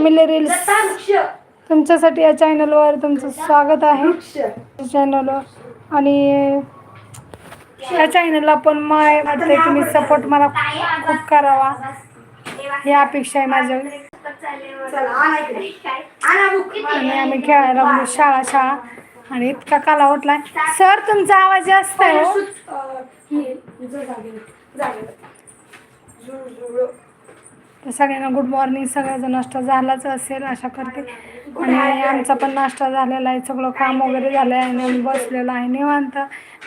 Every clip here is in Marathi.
फॅमिली रील्स तुमच्यासाठी या चॅनलवर तुमचं स्वागत आहे. चॅनलवर आणि या चॅनलला पण माय वाटते तुम्ही सपोर्ट मला खूप करावा. ही अपेक्षा आहे माझ्या. आणि आम्ही खेळायला लागलो शाळा शाळा. आणि इतका काला उठलाय सर तुमचा आवाज जास्त आहे हो. तर सगळ्यांना गुड मॉर्निंग सगळ्याचा नाश्ता झालाच असेल आशा करते आणि आमचा पण नाश्ता झालेला आहे सगळं काम वगैरे झालं आहे आणि आम्ही बसलेलो आहे निवांत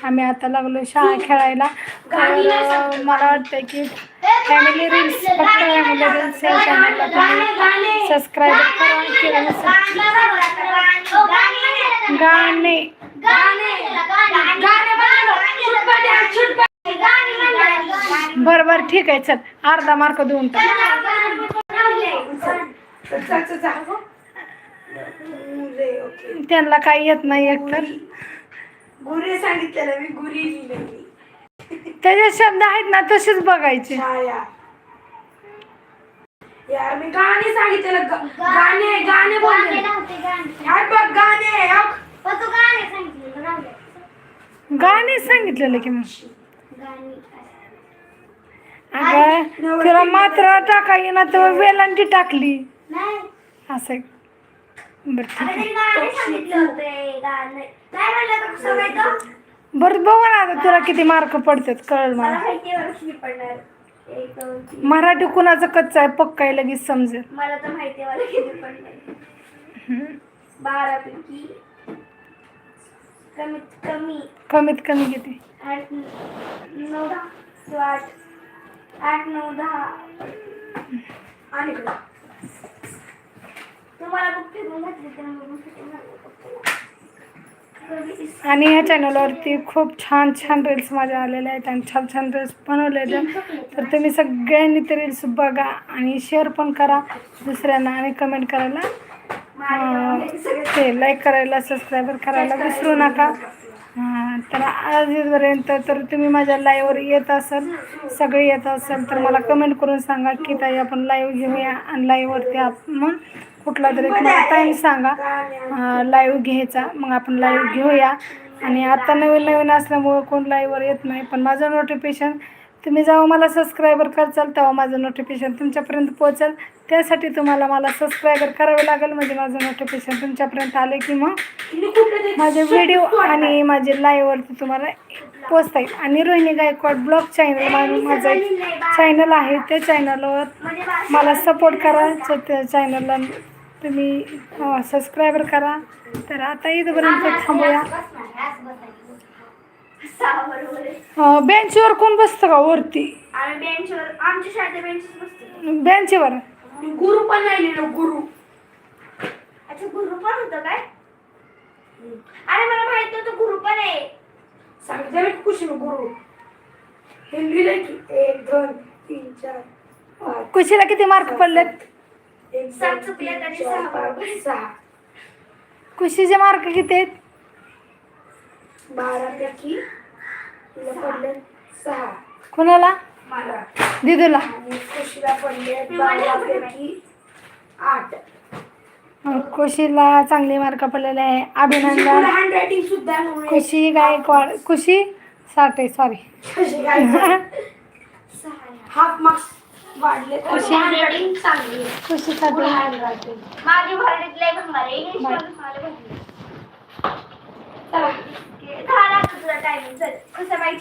आम्ही आता लागलो शाळा खेळायला तर मला वाटतं की फॅमिली रील्स फक्त फॅमिली रील्स या चॅनलला तुम्ही सबस्क्राईब करा किंवा गाणे बरं बरं ठीक आहे चल. अर्धा मार्क देऊन टाक. त्यांना काही येत नाही एकतर. गुरे सांगितलेलं मी गुरी लिहिलेली त्याचे शब्द आहेत ना तसेच बघायचे. यार मी गाणे सांगितलेलं गाणे गाणे बोलले यार बघ गाणे. गाणे सांगितलेलं की मग. तुला मात्र टाका येईना तर वेलांटी टाकली. असं. बरं बरं बघू ना आता तुला किती मार्क पडतात कळल मला. मराठी कुणाचं कच्चं आहे पक्का आहे लगेच समजेल. मला तर माहिती आहे मला किती पडले बारा पैकी कमीत कमी कमीत कमी किती? आठ नऊ दहा किंवा आठ. आठ नऊ दहा. आणि तुम्हाला बुक घातली तर आणि ह्या चॅनलवरती खूप छान छान रील्स माझ्या आलेल्या आहेत आणि छान छान रील्स बनवलेल्या आहेत. तर तुम्ही सगळ्यांनी ते रील्स बघा आणि शेअर पण करा दुसऱ्यांना आणि कमेंट करायला. ते लाईक करायला सबस्क्राईबर करायला विसरू नका. तर आजपर्यंत तर तुम्ही माझ्या लाईव्हवर येत असाल सगळे येत असाल तर मला कमेंट करून सांगा की ताई आपण लाईव्ह घेऊया आणि लाईव्हवरती आपण कुठला तरी टाईम सांगा. लाईव्ह घ्यायचा मग आपण लाईव्ह घेऊया. आणि आता नवीन नवीन असल्यामुळं कोण लाईव्हवर येत नाही पण माझं नोटिफिकेशन तुम्ही जेव्हा मला सबस्क्रायबर करचाल तेव्हा माझं नोटिफिकेशन तुमच्यापर्यंत पोहोचेल. त्यासाठी तुम्हाला मला सबस्क्रायबर करावे लागेल. म्हणजे माझं नोटिफिकेशन तुमच्यापर्यंत आले की मग माझे व्हिडिओ आणि माझे लाईव्हवरती तुम्हाला पोचता येईल. आणि रोहिणी गायकवाड ब्लॉग चॅनल माझं एक चॅनल आहे. त्या चॅनलवर म्हणजे मला सपोर्ट करा. त्या चॅनलला तुम्ही सबस्क्रायबर करा. तर आता इथपर्यंत थांबूया. सहा बरोबर आहे. अं, बेंचवर कोण बसतं का वरती? आम्ही बेंचवर आमच्या बसतो. बेंचवर गुरु पण नाही लिहिलं गुरु. अच्छा गुरु पण होतं काय? अरे मला माहीत नव्हतं गुरु पण आहे. सांगितलं मी कुशी गुरु. हे लिहिलंय की एक दोन तीन चार पाच कुशीला किती मार्क पडलेत? एक सात दोन चुकल्या तीन तरी चार सहा. पाच बरोबर. सहा. कुशीचे मार्क किती आहेत? बारा पैकी तुला पडले सहा. कुणाला? मला. दिदूला. आणि कुशीला पडले बारा पैकी आठ. अं, कुशीला चांगले मार्क पडलेले आहे. अभिनंदन. रायटिंग सुद्धा नव्हे. कुशी गायकवाड कुशी साठे सॉरी कशी काय सहा आहे. हाफ मार्क्स वाढले तर? हँडरायटिंग चांगली आहे. कुशी साठे हँडरायटिंग माझी भंगार आहे. इंग्लिशमध्ये मला भरली चला. झाला आता तुझा टायमिंग चल कसं बाई